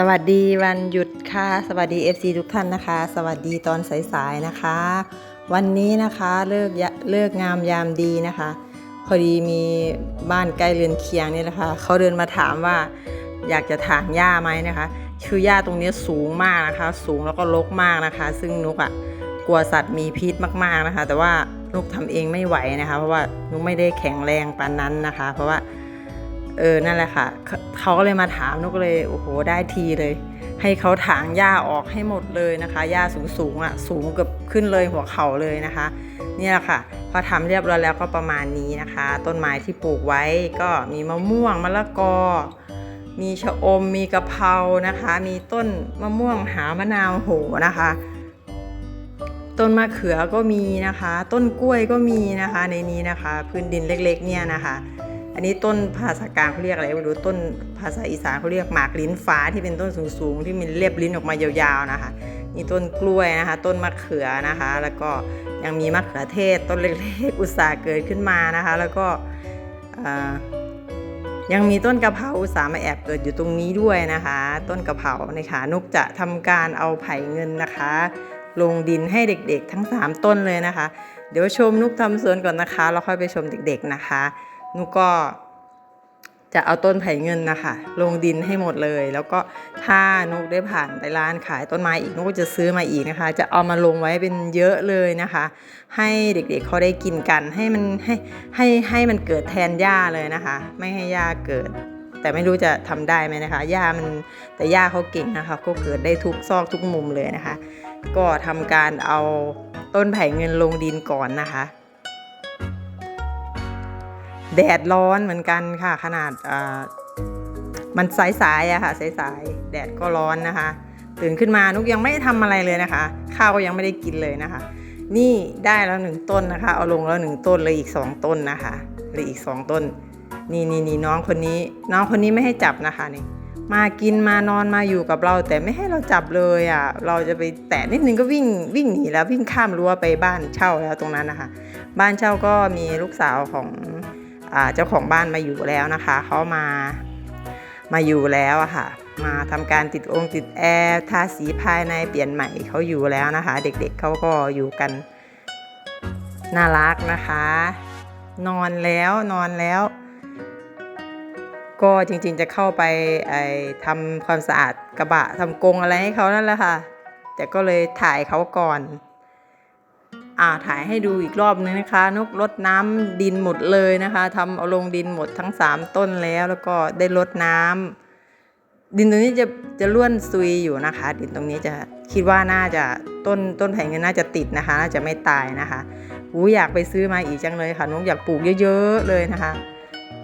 สวัสดีวันหยุดค่ะ สวัสดี FC ทุกท่านนะคะ สวัสดีตอนสายๆนะคะ วันนี้นะคะเลิกเลิกงามยามดีนะคะ พอดีมีบ้านใกล้เรือนเคียงนี่แหละค่ะเขาเดินมาถามว่าอยากจะถางหญ้าไหมนะคะคือหญ้าตรงนี้สูงมากนะคะ สูงแล้วก็รกมากนะคะ ซึ่งนุกอะ่ะกลัวสัตว์มีพิษมากๆนะคะ แต่ว่านุกทำเองไม่ไหวนะคะ เพราะว่านุกไม่ได้แข็งแรงปานนั้นนะคะ เพราะว่า เออนั่นแหละค่ะเขาก็เลยมาถามนุกก็เลยโอ้โหได้ทีเลย ให้เขาถางหญ้าออกให้หมดเลยนะคะหญ้าสูงสูงๆอะสูงเกือบขึ้นเลยหัวเข่าเลยนะคะ เนี่ยแหละค่ะพอทำเรียบร้อยแล้วก็ประมาณนี้นะคะ ต้นไม้ที่ปลูกไว้ก็มีมะม่วงมะละกอ มีชะอมมีกะเพรานะคะ มีต้นมะม่วงหามะนาวโหนะคะ ต้นมะเขือก็มีนะคะ ต้นกล้วยก็มีนะคะในนี้นะคะ พื้นดินเล็กๆเนี่ยนะคะ อันนี้ต้นภาษากลางเขาเรียกอะไรไม่รู้ต้นภาษาอีสานเขาเรียกหมากลิ้นฟ้าที่เป็นต้นสูงๆ ที่มีเรียบลิ้นออกมายาวๆนะคะนี่ต้นกล้วยนะคะ ต้นมะเขือนะคะ แล้วก็ยังมีมะเขือเทศ ต้นเล็กๆอุตสาห์เกิดขึ้นมานะคะ แล้วก็ยังมีต้นกะเพราอุตสาห์มาแอบเกิดอยู่ตรงนี้ด้วยนะคะ ต้นกะเพราในขานุกจะทำการเอาไผ่เงินนะคะ ลงดินให้เด็กๆ ทั้ง 3 ต้นเลยนะคะ เดี๋ยวชมนุกทำสวนก่อนนะคะแล้วค่อยไปชมเด็กๆนะคะ นุก็จะเอาต้นไผ่เงินนะคะลงดินให้หมดเลย แล้วก็ถ้านุกได้ผ่านไปร้านขายต้นไม้อีกนุกก็จะซื้อมาอีกนะคะ จะเอามาลงไว้เป็นเยอะเลยนะคะ ให้เด็กๆเขาได้กินกันให้มันให้ให้ให้มันเกิดแทนหญ้าเลยนะคะ ไม่ให้หญ้าเกิด แต่ไม่รู้จะทำได้ไหมนะคะหญ้ามันแต่หญ้าเขาเก่งนะคะก็เกิดได้ทุกซอกทุกมุมเลยนะคะ ก็ทำการเอาต้นไผ่เงินลงดินก่อนนะคะ แดดร้อนเหมือนกันค่ะ ขนาดมันสายๆอะค่ะสายๆแดดก็ร้อนนะคะ ตื่นขึ้นมานุกยังไม่ได้ทำอะไรเลยนะคะ ข้าวก็ยังไม่ได้กินเลยนะคะ นี่ได้แล้วหนึ่งต้นนะคะ เอาลงแล้วหนึ่งต้นเลยอีกสองต้นนะคะเลยอีกสองต้น นี่นี่นี่น้องคนนี้ น้องคนนี้ไม่ให้จับนะคะนี่มากินมานอนมาอยู่กับเรา แต่ไม่ให้เราจับเลยอะเราจะไปแตะนิดนึงก็วิ่งวิ่งหนีแล้ววิ่งข้ามรั้วไปบ้านเช่าแล้วตรงนั้นนะคะ บ้านเช่าก็มีลูกสาวของ เจ้าของบ้านมาอยู่แล้วนะคะเขามามาอยู่แล้วอะค่ะ มาทำการติดองค์ติดแอร์ทาสีภายในเปลี่ยนใหม่เขาอยู่แล้วนะคะ เด็กๆเขาก็อยู่กันน่ารักนะคะ นอนแล้วนอนแล้ว ก็จริงๆจะเข้าไปไอ้ทำความสะอาดกระบะทำกรงอะไรให้เขานั่นแหละค่ะ แต่ก็เลยถ่ายเขาก่อน อ่าถ่ายให้ดูอีกรอบนึงนะคะ นกรดน้ำดินหมดเลยนะคะทำเอาลงดินหมดทั้ง 3 ต้นแล้วแล้วก็ได้รดน้ำดินตรงนี้จะจะล้วนซุยอยู่นะคะ ดินตรงนี้จะคิดว่าน่าจะต้นต้นไผ่เงินน่าจะติดนะคะ น่าจะไม่ตายนะคะอูอยากไปซื้อมาอีกจังเลยค่ะนกอยากปลูกเยอะๆเลยนะคะ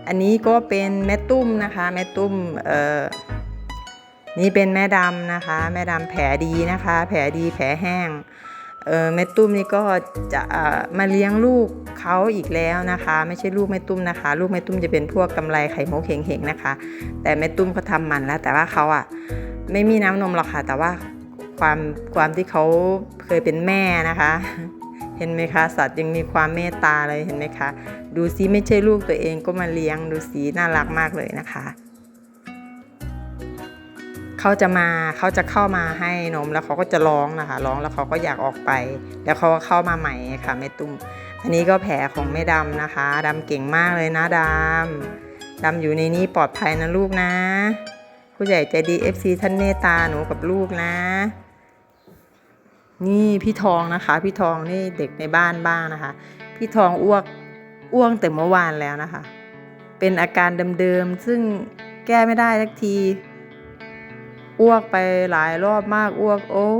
อันนี้ก็เป็นแม่ตุ้มนะคะแม่ตุ้มเอ่อนี่เป็นแม่ดำนะคะ แม่ดำแผลดีนะคะ แผลดีแผลแห้ง แม่ตุ้มนี่ก็จะมาเลี้ยงลูกเขาอีกแล้วนะคะ ไม่ใช่ลูกแม่ตุ้มนะคะ ลูกแม่ตุ้มจะเป็นพวกกำไรไข่มุกเห็งๆนะคะ แต่แม่ตุ้มเขาทำมันแล้ว แต่ว่าเขาอะไม่มีน้ำนมหรอกค่ะ แต่ว่าความความที่เขาเคยเป็นแม่นะคะ เห็นไหมคะสัตว์ยังมีความเมตตาเลยเห็นไหมคะ ดูซิไม่ใช่ลูกตัวเองก็มาเลี้ยงดูสีน่ารักมากเลยนะคะ เขาจะมาเขาจะเข้ามาให้นมแล้วเขาก็จะร้องนะคะร้องแล้วเขาก็อยากออกไป แล้วเขาก็เข้ามาใหม่ค่ะแม่ตุ้ม อันนี้ก็แผลของแม่ดำนะคะดำเก่งมากเลยนะดำดำอยู่ในนี้ปลอดภัยนะลูกนะ ผู้ใหญ่ใจดี FC ท่านเมตตาหนูกับลูกนะ นี่พี่ทองนะคะ พี่ทองนี่เด็กในบ้านบ้างนะคะ พี่ทองอ้วกอ้วงแต่เมื่อวานแล้วนะคะ เป็นอาการเดิมๆซึ่งแก้ไม่ได้สักที อ้วกไปหลายรอบมากอ้วก โอ้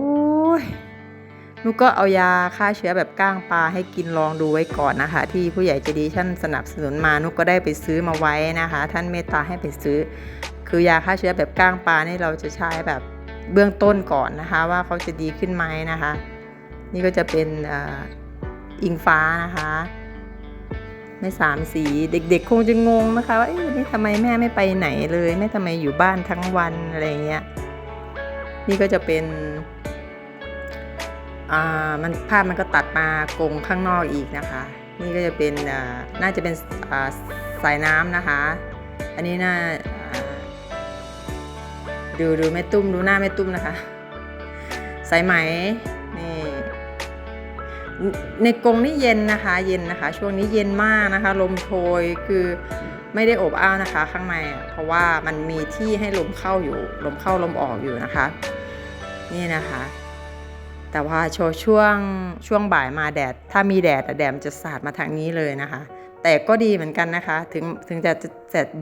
ยนุกก็เอายาฆ่าเชื้อแบบก้างปลาให้กินลองดูไว้ก่อนนะคะ ที่ผู้ใหญ่ใจะดีท่านสนับสนุนมานุกก็ได้ไปซื้อมาไว้นะคะ ท่านเมตตาให้ไปซื้อ คือยาฆ่าเชื้อแบบก้างปลานี่เราจะใช้แบบเบื้องต้นก่อนนะคะ ว่าเขาจะดีขึ้นไหมนะคะ นี่ก็จะเป็นอ,อิงฟ้านะคะไม่สามสีเด็กๆ คงจะงงนะคะว่าเอ๊ะนี่ทำไมแม่ไม่ไปไหนเลยแม่ทำไมอยู่บ้านทั้งวันอะไรเงี้ย นี่ก็จะเป็นอ่ามันภาพมันก็ตัดมากรงข้างนอกอีกนะคะ นี่ก็จะเป็นอ่าน่าจะเป็นอ่าสายน้ำนะคะ อันนี้น่าอ่าดูดูแม่ตุ้มดูหน้าแม่ตุ้มนะคะ สายไหมนี่ในกรงนี่เย็นนะคะ เย็นนะคะ ช่วงนี้เย็นมากนะคะ ลมโชยคือ ไม่ได้อบอ้าวนะคะ ข้างในอะเพราะว่ามันมีที่ให้ลมเข้าอยู่ลมเข้าลมออกอยู่นะคะ นี่นะคะ แต่ว่าโชว์ช่วงช่วงบ่ายมาแดด ถ้ามีแดดแดดมันจะสาดมาทางนี้เลยนะคะ แต่ก็ดีเหมือนกันนะคะ ถึงถึงจะ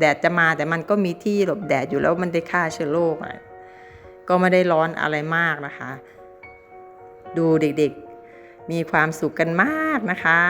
แดดจะมาแต่มันก็มีที่หลบแดดอยู่แล้วมันได้ฆ่าเชื้อโรคอะก็ไม่ได้ร้อนอะไรมากนะคะ ดูเด็กๆมีความสุขกันมากนะคะ